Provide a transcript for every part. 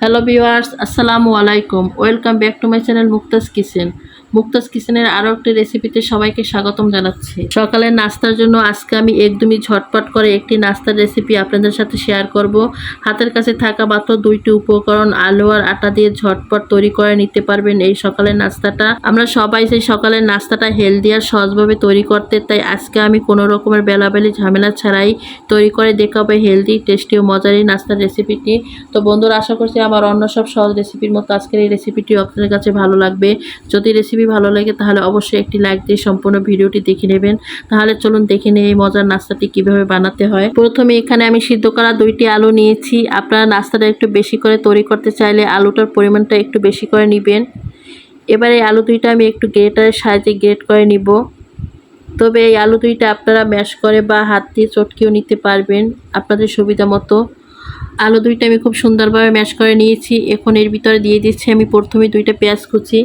Hello viewers আসসালামু আলাইকুম welcome back to my channel Muktaj kitchen Mukta's কিচেনের আরও একটি রেসিপিতে সবাইকে স্বাগতম জানাচ্ছি। সকালের নাস্তার জন্য আজকে আমি একদমই ঝটপট করে একটি নাস্তার রেসিপি আপনাদের সাথে শেয়ার করব। হাতের কাছে থাকা মাত্র দুইটি উপকরণ আলু আর আটা দিয়ে ঝটপট তৈরি করে নিতে পারবেন এই সকালের নাস্তাটা। আমরা সবাই সেই সকালের নাস্তাটা হেলদি আর সহজভাবে তৈরি করতে, তাই আজকে আমি কোনো রকমের বেলাবেলি ঝামেলা ছাড়াই তৈরি করে দেখাবো হেলদি টেস্টি ও মজার এই নাস্তার রেসিপিটি তো বন্ধুরা, আশা করছি আমার অন্য সব সহজ রেসিপির মতো আজকের এই রেসিপিটি আপনাদের কাছে ভালো লাগবে। যদি রেসিপি ভালো লাগে তাহলে অবশ্যই একটি লাইক দিয়ে সম্পূর্ণ ভিডিওটি দেখে নেবেন। তাহলে চলুন দেখে নিই এই মজার নাস্তাটি কীভাবে বানাতে হয়। প্রথমে এখানে আমি সিদ্ধ করা দুইটি আলু নিয়েছি। আপনারা নাস্তাটা একটু বেশি করে তৈরি করতে চাইলে আলুটার পরিমাণটা একটু বেশি করে নেবেন। এবার এই আলু দুইটা আমি একটু গ্রেটারের সাহায্যে গ্রেট করে নিব। তবে এই আলু দুইটা আপনারা ম্যাশ করে বা হাত দিয়ে চটকেও নিতে পারবেন আপনাদের সুবিধা মতো। আলু দুইটা আমি খুব সুন্দরভাবে ম্যাশ করে নিয়েছি। এখন এর ভিতরে দিয়ে দিচ্ছি আমি প্রথমে দুইটা পেঁয়াজ কুচি।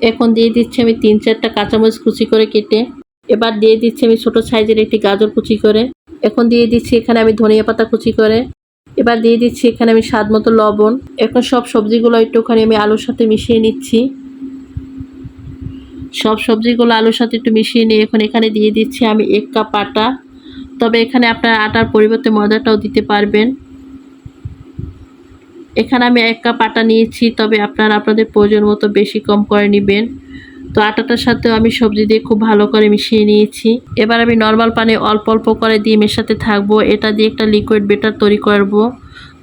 এখন দিয়ে দিচ্ছি আমি তিন চারটা কাঁচামরিচ কুচি করে কেটে। এবার দিয়ে দিচ্ছি আমি ছোট সাইজের একটি গাজর কুচি করে। এখন দিয়ে দিচ্ছি এখানে আমি ধনিয়া পাতা কুচি করে। এবার দিয়ে দিচ্ছি এখানে আমি স্বাদ মতো লবণ। এখন সব সবজিগুলো একটুখানি আমি আলুর সাথে মিশিয়ে নিচ্ছি। সব সবজিগুলো আলুর সাথে একটু মিশিয়ে নিয়ে এখন এখানে দিয়ে দিচ্ছি আমি এক কাপ আটা। তবে এখানে আপনার আটার পরিবর্তে ময়দাটাও দিতে পারবেন। এখানে আমি এক কাপ আটা নিয়েছি, তবে আপনারা আপনাদের প্রয়োজন মতো বেশি কম করে নেবেন। তো আটাটার সাথেও আমি সবজি দিয়ে খুব ভালো করে মিশিয়ে নিয়েছি। এবার আমি নর্মাল পানি অল্প অল্প করে দিয়ে মেশাতে থাকব। এটা দিয়ে একটা লিকুইড বেটার তৈরি করব।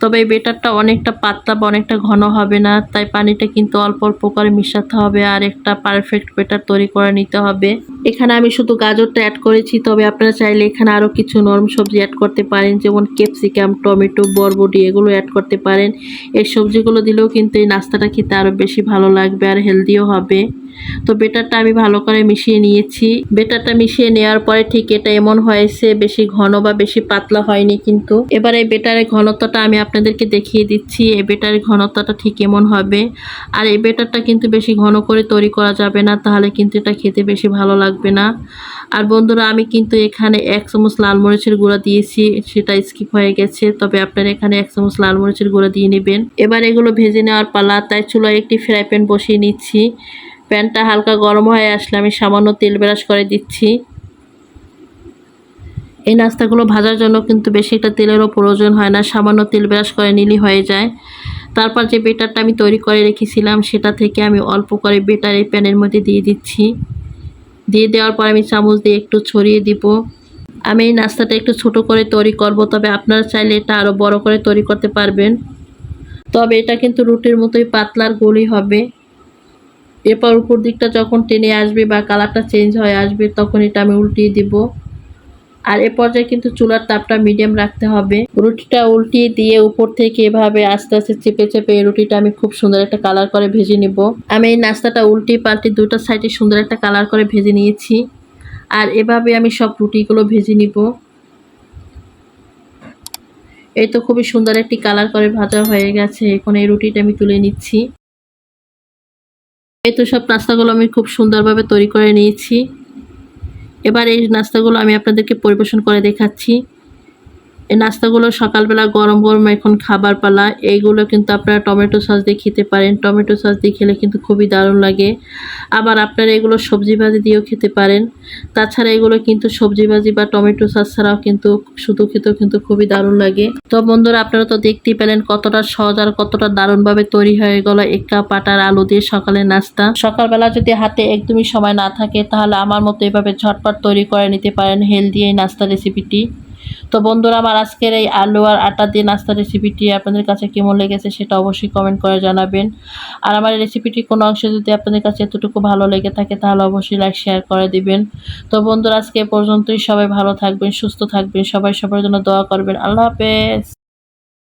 তবে এই বেটারটা অনেকটা পাতলা বা অনেকটা ঘন হবে না, তাই পানিটা কিন্তু অল্প অল্প করে মিশাতে হবে আর একটা পারফেক্ট বেটার তৈরি করে নিতে হবে। এখানে আমি শুধু গাজরটা অ্যাড করেছি, তবে আপনারা চাইলে এখানে আরও কিছু নরম সবজি অ্যাড করতে পারেন, যেমন ক্যাপসিকাম টমেটো বরবটি, এগুলো অ্যাড করতে পারেন। এই সবজিগুলো দিলেও কিন্তু এই নাস্তাটা খেতে আরও বেশি ভালো লাগবে আর হেলদিও হবে। তো বেটারটা আমি ভালো করে মিশিয়ে নিয়েছি। বেটারটা মিশিয়ে নেওয়ার পরে ঠিক এটা এমন হয়েছে, বেশি ঘন বা বেশি পাতলা হয়নি কিন্তু। এবার এই বেটারের ঘনত্বটা আমি আপনাদেরকে দেখিয়ে দিচ্ছি এই বেটারের ঘনত্বটা ঠিক এমন হবে। আর এই বেটারটা কিন্তু বেশি ঘন করে তৈরি করা যাবে না, তাহলে কিন্তু এটা খেতে বেশি ভালো লাগবে না। আর বন্ধুরা, আমি কিন্তু এখানে এক চামচ লাল মরিচের গুঁড়া দিয়েছি, সেটা স্কিপ হয়ে গেছে, তবে আপনারা এখানে এক চামচ লাল মরিচের গুঁড়া দিয়ে নেবেন। এবার এগুলো ভেজে নেওয়ার পালা, তাই চুলায় একটি ফ্রাই প্যান বসিয়ে নিচ্ছি। প্যানটা হালকা গরম হয়ে আসলে আমি সামান্য তেল ব্রাশ করে দিচ্ছি। এই নাস্তাগুলো ভাজার জন্য কিন্তু বেশি একটা তেলেরও প্রয়োজন হয় না, সামান্য তেল ব্রাশ করে নিলি হয়ে যায়। তারপর যে বেটারটা আমি তৈরি করে রেখেছিলাম, সেটা থেকে আমি অল্প করে বেটার এই প্যানের মধ্যে দিয়ে দিচ্ছি। দিয়ে দেওয়ার পর আমি চামচ দিয়ে একটু ছড়িয়ে দিব। আমি এই নাস্তাটা একটু ছোট করে তৈরি করব, তবে আপনারা চাইলে এটা আরও বড় করে তৈরি করতে পারবেন। তবে এটা কিন্তু রুটির মতোই পাতলার গোলই হবে। এরপর উপর দিকটা যখন টেনে আসবে বা কালারটা চেঞ্জ হয়ে আসবে, তখন এটা আমি উল্টিয়ে দিব। আর এ পর্যায়ে কিন্তু চুলার তাপটা মিডিয়াম রাখতে হবে। রুটিটা উল্টিয়ে দিয়ে উপর থেকে এভাবে আস্তে আস্তে চেপে চেপে রুটিটা আমি খুব সুন্দর একটা কালার করে ভেজে নিব। আমি এই নাস্তাটা উল্টি পাল্টি দুটো সাইডে সুন্দর একটা কালার করে ভেজে নিয়েছি। আর এভাবে আমি সব রুটিগুলো ভেজে নিব। এই তো খুবই সুন্দর একটি কালার করে ভাজা হয়ে গেছে। এখন এই রুটিটা আমি তুলে নিচ্ছি। এই তো সব নাস্তাগুলো আমি খুব সুন্দরভাবে তৈরি করে নিয়েছি। এবার এই নাস্তাগুলো আমি আপনাদেরকে পরিবেশন করে দেখাচ্ছি। এই নাস্তাগুলো সকালবেলা গরম গরম এখন খাবার পালা। এইগুলো কিন্তু আপনারা টমেটো সস দিয়ে খেতে পারেন। টমেটো সস দিয়ে খেলে কিন্তু খুবই দারুণ লাগে। আবার আপনারা এগুলো সবজি ভাজি দিয়েও খেতে পারেন। তাছাড়া এগুলো কিন্তু সবজি ভাজি বা টমেটো সস ছাড়াও কিন্তু শুধু খেতেও কিন্তু খুবই দারুণ লাগে। তো বন্ধুরা, আপনারা তো দেখতেই পেলেন কতটা সহজ আর কতটা দারুণভাবে তৈরি হয়ে গেল কাপ আটার আলু দিয়ে সকালের নাস্তা। সকালবেলা যদি হাতে একদমই সময় না থাকে, তাহলে আমার মতো এভাবে ঝটপট তৈরি করে নিতে পারেন হেলদি এই নাস্তা রেসিপিটি। তো বন্ধুরা, আমার আজকের এই আলু আর আটা দিয়ে নাস্তা রেসিপিটি আপনাদের কাছে কেমন লেগেছে সেটা অবশ্যই কমেন্ট করে জানাবেন। আর আমার এই রেসিপিটি কোনো অংশ যদি আপনাদের কাছে এতটুকু ভালো লেগে থাকে, তাহলে অবশ্যই লাইক শেয়ার করে দিবেন। তো বন্ধুরা, আজকে পর্যন্তই সবাই ভালো থাকবেন, সুস্থ থাকবেন, সবাই সবার জন্য দোয়া করবেন। আল্লাহ হাফেজ।